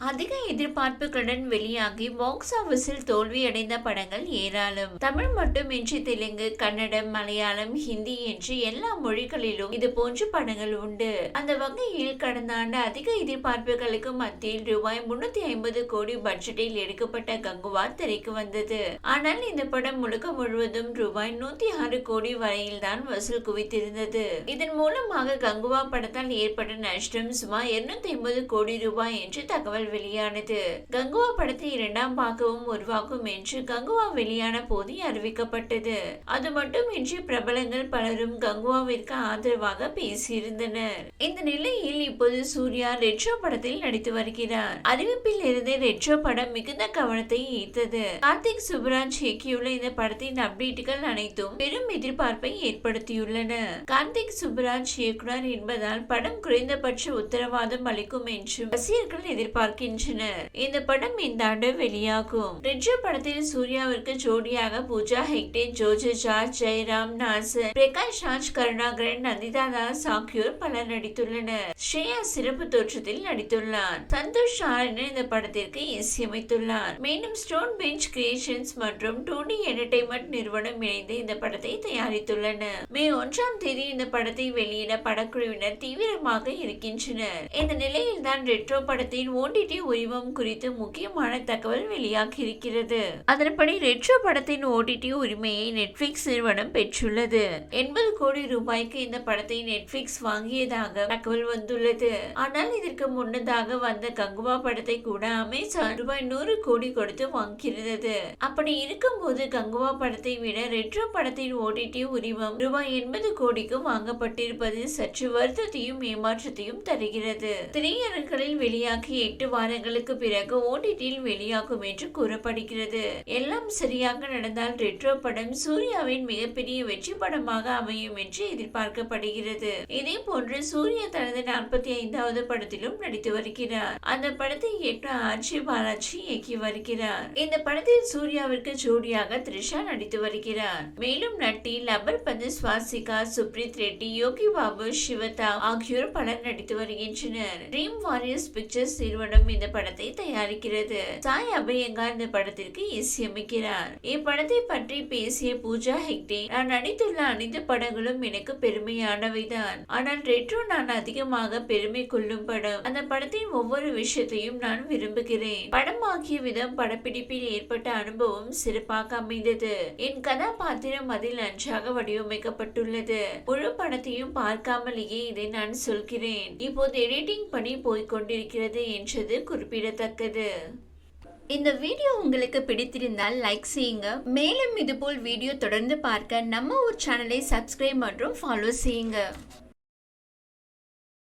அதிக எதிர்பார்ப்புகளுடன் வெளியாகி பாக்ஸ் ஆபீஸில் தோல்வியடைந்த படங்கள் ஏராளம். தமிழ் மட்டுமின்றி தெலுங்கு கன்னடம் மலையாளம் ஹிந்தி என்று எல்லா மொழிகளிலும் இது போன்ற படங்கள் உண்டு. அந்த வகையில் கடந்த ஆண்டு அதிக எதிர்பார்ப்புகளுக்கு மத்தியில் ரூபாய் முன்னூத்தி ஐம்பது கோடி பட்ஜெட்டில் எடுக்கப்பட்ட கங்குவா திரைக்கு வந்தது. ஆனால் இந்த படம் முழுக்க முழுவதும் ரூபாய் நூத்தி ஆறு கோடி வரையில் தான் வசூல் குவித்திருந்தது. இதன் மூலமாக கங்குவா படத்தால் ஏற்பட்ட நஷ்டம் சுமார் இருநூத்தி ஐம்பது கோடி ரூபாய் என்று தகவல் வெளியானது. கங்குவா படத்தை இரண்டாம் பாகவும் உருவாக்கும் என்று கங்குவா வெளியான போது அறிவிக்கப்பட்டது. அது மட்டுமின்றி பிரபலங்கள் பலரும் கங்குவாவிற்கு ஆதரவாக பேசியிருந்தனர். இந்த நிலையில் இப்போது சூர்யா ரெட்ரோ படத்தில் நடித்து வருகிறார். அறிவிப்பில் இருந்து ரெட்ரோ படம் மிகுந்த கவனத்தை ஈர்த்தது. கார்த்திக் சுப்ராஜ் இயக்கியுள்ள இந்த படத்தின் அப்டேட்டுகள் அனைத்தும் பெரும் எதிர்பார்ப்பை ஏற்படுத்தியுள்ளன. கார்த்திக் சுப்ராஜ் இயக்குனர் என்பதால் படம் குறைந்தபட்ச உத்தரவாதம் அளிக்கும் என்றும் ரசிகர்கள் எதிர்பார்க்க எதிர்பார்க்கின்றனர் இந்த படம் இந்த ஆண்டு வெளியாகும். ரெட்ரோ படத்தில் சூர்யாவிற்கு ஜோடியாக பூஜா ஹெக்டே ஜோஜோ ஜார்ஜ் ஜெயராம் நாசர் பிரகாஷ் ராஜ் கருணாகரன் நந்திதா தாஸ் ஆகியோர் பலர் நடித்துள்ளனர். ஸ்ரேயா சிறப்பு தோற்றத்தில் நடித்துள்ளார். சந்தோஷ் நாராயணன் இந்த படத்திற்கு இசையமைத்துள்ளார். மேலும் ஸ்டோன் பெஞ்ச் கிரியேஷன்ஸ் மற்றும் டூ டி என்டர்டைன்மெண்ட் நிறுவனம் இணைந்து இந்த படத்தை தயாரித்துள்ளன மே ஒன்றாம் தேதி இந்த படத்தை வெளியிட படக்குழுவினர் தீவிரமாக இருக்கின்றனர். இந்த நிலையில் தான் ரெட்ரோ படத்தின் ஓடி ஓடிடி உரிமம் குறித்து முக்கியமான தகவல் வெளியாகி இருக்கிறது அதன்படி ரெட்ரோ படத்தின் ஓடிடி உரிமையை நெட்ஃபிளிக்ஸ் நிறுவனம் பெற்றுள்ளது. எண்பது கோடி ரூபாய்க்கு இந்த படத்தை நெட்ஃபிளிக்ஸ் வாங்கியதாக தகவல் வந்துள்ளது. ஆனால் இதற்கு முன்னதாக வந்த கங்குவா படத்தை கூட அமேசான் ரூபாய் நூறு கோடி கொடுத்து வாங்கியிருந்தது. அப்படி இருக்கும்போது கங்குவா படத்தை விட ரெட்ரோ படத்தின் ஓடிடி உரிமம் ரூபாய் எண்பது கோடிக்கு வாங்கப்பட்டிருப்பது சற்று வருத்தத்தையும் ஏமாற்றத்தையும் தருகிறது. திரையரங்குகளில் வெளியாகி எட்டு வாரங்களுக்கு பிறகு ஓடிடியில் வெளியாகும் என்று கூறப்படுகிறது. எல்லாம் சரியாக நடந்தால் ரெட்ரோ படம் சூர்யாவின் மிகப்பெரிய வெற்றி படமாக அமையும் என்று எதிர்பார்க்கப்படுகிறது. இதே போன்று சூர்யா தனது நாற்பத்தி ஐந்தாவது படத்திலும் நடித்து வருகிறார். அந்த படத்தை இயக்குனர் ஆர்ஜி பாலாஜி இயக்கி வருகிறார். இந்த படத்தில் சூர்யாவிற்கு ஜோடியாக த்ரிஷா நடித்து வருகிறார். மேலும் நட்டி லபர் பந்து சுவாசிகா சுப்ரீத் ரெட்டி யோகி பாபு சிவதா ஆகியோர் பலர் நடித்து வருகின்றனர். ட்ரீம் வாரியர்ஸ் பிக்சர்ஸ் நிறுவனம் இந்த படத்தை தயாரிக்கிறது. சாய் அபயங்கா இந்த படத்திற்கு இசையமைக்கிறார். இப்படத்தை பற்றி பேசிய பூஜா ஹெக்டே நான் நடித்துள்ள அனைத்து படங்களும் எனக்கு பெருமையானவைதான். ஆனால் ரெட்ரோ நான் அதிகமாக பெருமை கொள்ளும் படம். அந்த படத்தின் ஒவ்வொரு விஷயத்தையும் நான் விரும்புகிறேன். படமாக்கிய விதம் படப்பிடிப்பில் ஏற்பட்ட அனுபவம் சிறப்பாக அமைந்தது. என் கதாபாத்திரம் அதில் நன்றாக வடிவமைக்கப்பட்டுள்ளது. முழு படத்தையும் பார்க்காமலேயே இதை நான் சொல்கிறேன். இப்போது எடிட்டிங் பணி போய்கொண்டிருக்கிறது என்றது குறிப்பிடத்தக்கது. இந்த வீடியோ உங்களுக்கு பிடித்திருந்தால் லைக் செய்யுங்க. மேலும் இதுபோல் வீடியோ தொடர்ந்து பார்க்க நம்ம ஒரு சேனலை சப்ஸ்கிரைப் மற்றும் ஃபாலோ செய்யுங்க.